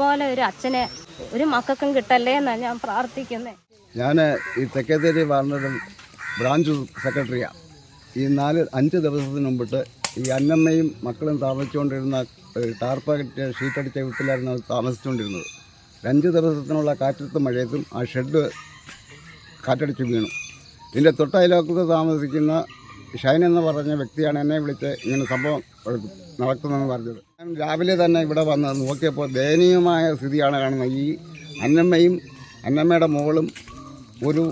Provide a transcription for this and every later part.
പോലെ ഒരു അച്ഛനെ ഒരു മക്കൾക്കും കിട്ടല്ലേ എന്നാണ് ഞാൻ പ്രാർത്ഥിക്കുന്നത് ഞാൻ ഈ തെക്കേത്തേരി വാർഡിലും ബ്രാഞ്ച് സെക്രട്ടറിയാണ് ഈ നാല് അഞ്ച് ദിവസത്തിന് മുമ്പിട്ട് ഈ അന്നമ്മയും മക്കളും താമസിച്ചുകൊണ്ടിരുന്ന ടാർപ്പാക്കിട്ട് ഷീറ്റടിച്ച വീട്ടിലായിരുന്നു താമസിച്ചുകൊണ്ടിരുന്നത്. അഞ്ച് ദിവസത്തിനുള്ള കാറ്റത്തും മഴയത്തും ആ ഷെഡ് കാറ്റടിച്ച് വീണു. ഇതിന്റെ തൊട്ടയലോക്കത്ത് താമസിക്കുന്ന ഷൈൻ എന്ന് പറഞ്ഞ വ്യക്തിയാണ് എന്നെ വിളിച്ച് ഇങ്ങനെ സംഭവം നടക്കുന്നതെന്ന് പറഞ്ഞത്. രാവിലെ തന്നെ ഇവിടെ വന്ന് നോക്കിയപ്പോൾ ദയനീയമായ സ്ഥിതിയാണ് കാണുന്നത്. ഈ അന്നമ്മയും അന്നമ്മയുടെ മോളും ഒരു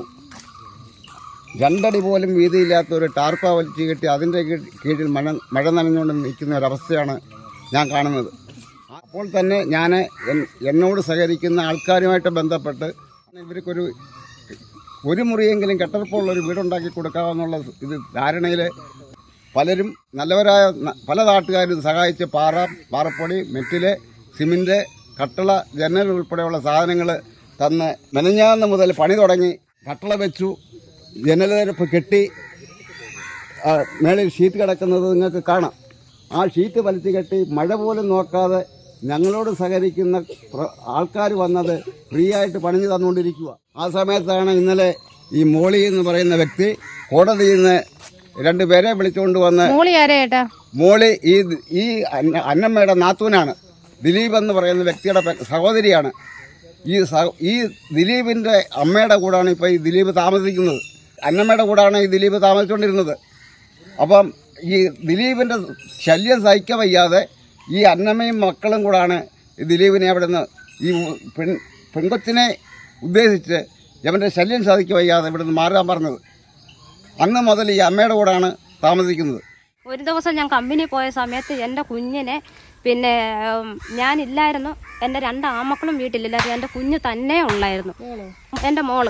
രണ്ടടി പോലും വീതിയില്ലാത്ത ഒരു ടാർപ്പ വലിച്ചു കെട്ടി അതിന്റെ കീഴിൽ മഴ മഴ നനഞ്ഞുകൊണ്ട് നിൽക്കുന്ന ഒരവസ്ഥയാണ് ഞാൻ കാണുന്നത്. അപ്പോൾ തന്നെ ഞാൻ എന്നോട് സഹകരിക്കുന്ന ആൾക്കാരുമായിട്ട് ബന്ധപ്പെട്ട് ഇവർക്കൊരു ഒരു മുറിയെങ്കിലും കെട്ടറപ്പുള്ള ഒരു വീടുണ്ടാക്കി കൊടുക്കാമെന്നുള്ള ഇത് ധാരണയിൽ പലരും നല്ലവരായ പല നാട്ടുകാരും സഹായിച്ച് പാറ പാറപ്പൊടി മെറ്റിൽ സിമെന്റ് കട്ടള ജനൽ ഉൾപ്പെടെയുള്ള സാധനങ്ങൾ തന്ന് മെനഞ്ഞാന്ന് മുതൽ പണി തുടങ്ങി. കട്ടള വെച്ചു ജനൽ നിരപ്പ് കെട്ടി മേളിൽ ഷീറ്റ് കിടക്കുന്നത് നിങ്ങൾക്ക് കാണാം. ആ ഷീറ്റ് വലിച്ചു കെട്ടി മഴ പോലും നോക്കാതെ ഞങ്ങളോട് സഹകരിക്കുന്ന ആൾക്കാർ വന്നത് ഫ്രീ ആയിട്ട് പണിഞ്ഞു തന്നുകൊണ്ടിരിക്കുക ആ സമയത്താണ് ഇന്നലെ ഈ മോളി എന്ന് പറയുന്ന വ്യക്തി കോടതിയിൽ നിന്ന് രണ്ടുപേരെ വിളിച്ചുകൊണ്ട് വന്ന് മോളി ആരേട്ടാ മോളി ഈ ഈ അന്ന- അന്നമ്മയുടെ നാത്തൂനാണ്. ദിലീപ് എന്ന് പറയുന്ന വ്യക്തിയുടെ സഹോദരിയാണ്. ഈ സഹ- ഈ ദിലീപിന്റെ അമ്മയുടെ കൂടാണ് ഇപ്പോൾ ഈ ദിലീപ് താമസിക്കുന്നത്. അന്നമ്മയുടെ കൂടാണ് ഈ ദിലീപ് താമസിച്ചുകൊണ്ടിരുന്നത് അപ്പം ഈ ദിലീപിന്റെ ശല്യം സഹിക്കാൻ വയ്യാതെ ഈ അന്നമ്മയും മക്കളും കൂടാണ് ഈ ദിലീപിനെ അവിടെ നിന്ന് ഈ പെൺ പെൺകൊച്ചിനെ ഉദ്ദേശിച്ച് അവന്റെ ശല്യം സാധിക്കുക വയ്യാതെ ഇവിടെ നിന്ന് മാറാൻ പറഞ്ഞത്. അന്ന് മുതൽ ഈ അമ്മയുടെ കൂടാണ് താമസിക്കുന്നത്. ഒരു ദിവസം ഞാൻ കമ്പനി പോയ സമയത്ത് എന്റെ കുഞ്ഞിനെ പിന്നെ ഞാനില്ലായിരുന്നു. എന്റെ രണ്ട് ആമക്കളും വീട്ടിലില്ലായിരുന്നു എന്റെ കുഞ്ഞ് തന്നെ ഉള്ളായിരുന്നു. എന്റെ മോൾ.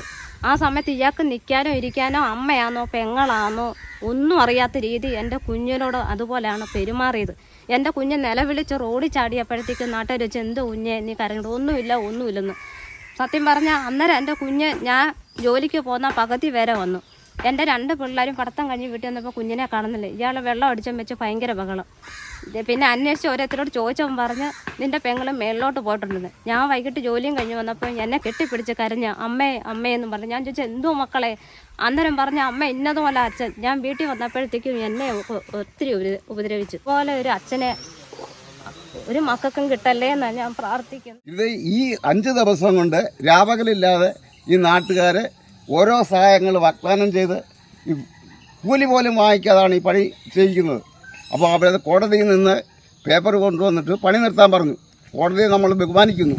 ആ സമയത്ത് ഇയാൾക്ക് നിൽക്കാനോ ഇരിക്കാനോ അമ്മയാണോ പെങ്ങളാണോ ഒന്നും അറിയാത്ത രീതി എന്റെ കുഞ്ഞിനോട് അതുപോലെയാണ് പെരുമാറിയത്. എന്റെ കുഞ്ഞ് നിലവിളിച്ച് റോഡിൽ ചാടിയപ്പോഴത്തേക്ക് നാട്ടുകാർ വെച്ച് എന്ത് കുഞ്ഞെ നീ കരഞ്ഞിട്ട് ഒന്നുമില്ല ഒന്നുമില്ലെന്ന്. സത്യം പറഞ്ഞാൽ അന്നേരം എന്റെ കുഞ്ഞ് ഞാൻ ജോലിക്ക് പോകുന്ന പകുതി വരെ വന്നു. എന്റെ രണ്ട് പിള്ളേരും പഠിത്തം കഴിഞ്ഞ് വീട്ടിൽ വന്നപ്പോൾ കുഞ്ഞിനെ കാണുന്നില്ല? ഇയാൾ വെള്ളം അടിച്ചും വെച്ച് ഭയങ്കര ബഹളം. പിന്നെ അന്വേഷിച്ച് ഓരോരുത്തരോട് ചോദിച്ചവൻ പറഞ്ഞ് നിന്റെ പെങ്ങളും മേളിലോട്ട് പോയിട്ടുണ്ടെന്ന്. ഞാൻ വൈകിട്ട് ജോലിയും കഴിഞ്ഞ് വന്നപ്പോൾ എന്നെ കെട്ടിപ്പിടിച്ച് കരഞ്ഞ അമ്മേ അമ്മേ പറഞ്ഞു. ഞാൻ ചോദിച്ചു എന്തോ മക്കളെ? അന്നേരം പറഞ്ഞ അമ്മ ഇന്നതുപോലെ അച്ഛൻ. ഞാൻ വീട്ടിൽ വന്നപ്പോഴത്തേക്കും എന്നെ ഒത്തിരി ഉപദ്രവിച്ചു. പോലെ ഒരു അച്ഛനെ ഒരു മക്കൾക്കും കിട്ടല്ലേ എന്നാണ് ഞാൻ പ്രാർത്ഥിക്കുന്നത് ഇത് ഈ അഞ്ച് ദിവസം കൊണ്ട് രാപകലില്ലാതെ ഈ നാട്ടുകാരെ ഓരോ സഹായങ്ങൾ വാഗ്ദാനം ചെയ്ത് ഈ കൂലി പോലും വാങ്ങിക്കാതാണ് ഈ പണി ചെയ്യിക്കുന്നത്. അപ്പോൾ അവരത് കോടതിയിൽ നിന്ന് പേപ്പർ കൊണ്ടുവന്നിട്ട് പണി നിർത്താൻ പറഞ്ഞു. കോടതിയെ നമ്മൾ ബഹുമാനിക്കുന്നു.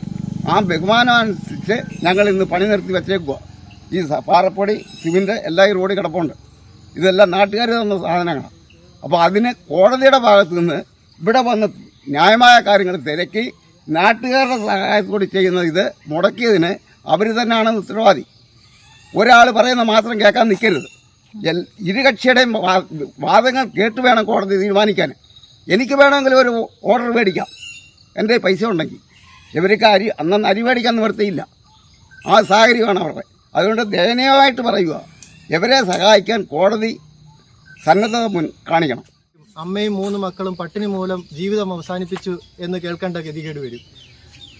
ആ ബഹുമാനം അനുസരിച്ച് ഞങ്ങൾ ഇന്ന് പണി നിർത്തി വെച്ചേക്കുക ഈ പാറപ്പൊടി സിമെന്റ് എല്ലാ ഈ റോഡിൽ കിടപ്പുണ്ട്. ഇതെല്ലാം നാട്ടുകാർ തന്ന സാധനങ്ങളാണ് അപ്പോൾ അതിന് കോടതിയുടെ ഭാഗത്തു നിന്ന് ഇവിടെ വന്ന് ന്യായമായ കാര്യങ്ങൾ തിരക്കി നാട്ടുകാരുടെ സഹായത്തോടെ ചെയ്യുന്ന ഇത് മുടക്കിയതിന് അവർ തന്നെയാണ് ഉത്തരവാദി. ഒരാൾ പറയുന്ന മാത്രം കേൾക്കാൻ നിൽക്കരുത്. ഇരുകക്ഷിയുടെയും വാദങ്ങൾ കേട്ട് വേണം കോടതി തീരുമാനിക്കാൻ. എനിക്ക് വേണമെങ്കിൽ ഒരു ഓർഡർ മേടിക്കാം. എന്റെ പൈസ ഉണ്ടെങ്കിൽ. ഇവർക്ക് അരി അന്നന്ന് അരി മേടിക്കാൻ നിവർത്തിയില്ല ആ സാഹചര്യമാണ് അവരുടെ. അതുകൊണ്ട് ദയനീയമായിട്ട് പറയുക ഇവരെ സഹായിക്കാൻ കോടതി സന്നദ്ധത മുൻ കാണിക്കണം. അമ്മയും മൂന്ന് മക്കളും പട്ടിണി മൂലം ജീവിതം അവസാനിപ്പിച്ചു എന്ന് കേൾക്കേണ്ട ഗതികേട് വരും.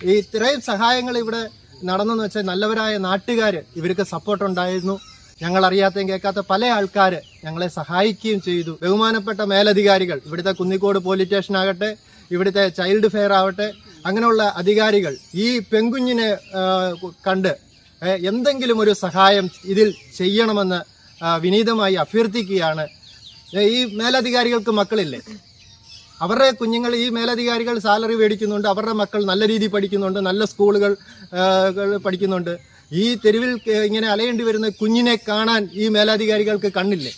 ഈ ഇത്രയും സഹായങ്ങൾ ഇവിടെ നടന്നെന്ന് വെച്ചാൽ നല്ലവരായ നാട്ടുകാർ ഇവർക്ക് സപ്പോർട്ട് ഉണ്ടായിരുന്നു. ഞങ്ങൾ അറിയാത്തയും കേൾക്കാത്ത പല ആൾക്കാർ ഞങ്ങളെ സഹായിക്കുകയും ചെയ്തു. ബഹുമാനപ്പെട്ട മേലധികാരികൾ ഇവിടുത്തെ കുന്നിക്കോട് പോലീസ് സ്റ്റേഷൻ ആകട്ടെ ഇവിടുത്തെ ചൈൽഡ് ഫെയർ ആവട്ടെ അങ്ങനെയുള്ള അധികാരികൾ ഈ പെൺകുഞ്ഞിനെ കണ്ട് എന്തെങ്കിലും ഒരു സഹായം ഇതിൽ ചെയ്യണമെന്ന് വിനീതമായി അഭ്യർത്ഥിക്കുകയാണ്. ഈ മേലധികാരികൾക്ക് മക്കളില്ലേ? അവരുടെ കുഞ്ഞുങ്ങൾ ഈ മേലധികാരികൾ സാലറി മേടിക്കുന്നുണ്ട് അവരുടെ മക്കൾ നല്ല രീതിയിൽ പഠിക്കുന്നുണ്ട് നല്ല സ്കൂളുകൾ പഠിക്കുന്നുണ്ട്. ഈ തെരുവിൽ ഇങ്ങനെ അലയേണ്ടി വരുന്ന കുഞ്ഞിനെ കാണാൻ ഈ മേലധികാരികൾക്ക് കണ്ണില്ലേ?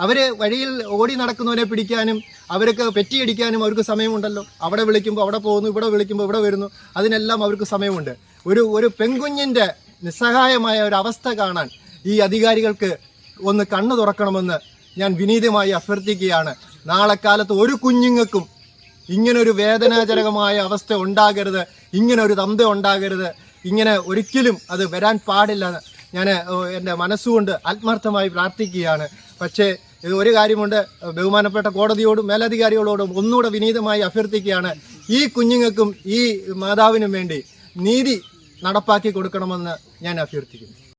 അവർ വഴിയിൽ ഓടി നടക്കുന്നവരെ പിടിക്കാനും അവർക്ക് പെറ്റിയടിക്കാനും അവർക്ക് സമയമുണ്ടല്ലോ. അവിടെ വിളിക്കുമ്പോൾ അവിടെ പോകുന്നു ഇവിടെ വിളിക്കുമ്പോൾ ഇവിടെ വരുന്നു. അതിനെല്ലാം അവർക്ക് സമയമുണ്ട്. ഒരു ഒരു പെൺകുഞ്ഞിന്റെ നിസ്സഹായമായ ഒരു അവസ്ഥ കാണാൻ ഈ അധികാരികൾക്ക് ഒന്ന് കണ്ണു തുറക്കണമെന്ന് ഞാൻ വിനീതമായി അഭ്യർത്ഥിക്കുകയാണ്. നാളെ കാലത്ത് ഒരു കുഞ്ഞുങ്ങൾക്കും ഇങ്ങനൊരു വേദനാജനകമായ അവസ്ഥ ഉണ്ടാകരുത് ഇങ്ങനെ ഒരു തന്ത ഉണ്ടാകരുത് ഇങ്ങനെ ഒരിക്കലും അത് വരാൻ പാടില്ല ഞാൻ എന്റെ മനസ്സുകൊണ്ട് ആത്മാർത്ഥമായി പ്രാർത്ഥിക്കുകയാണ്. പക്ഷേ ഒരു കാര്യമുണ്ട് ബഹുമാനപ്പെട്ട കോടതിയോടും മേലധികാരികളോടും ഒന്നുകൂടെ വിനീതമായി അഭ്യർത്ഥിക്കുകയാണ്. ഈ കുഞ്ഞുങ്ങൾക്കും ഈ മാതാവിനും വേണ്ടി നീതി നടപ്പാക്കി കൊടുക്കണമെന്ന് ഞാൻ അഭ്യർത്ഥിക്കുന്നു.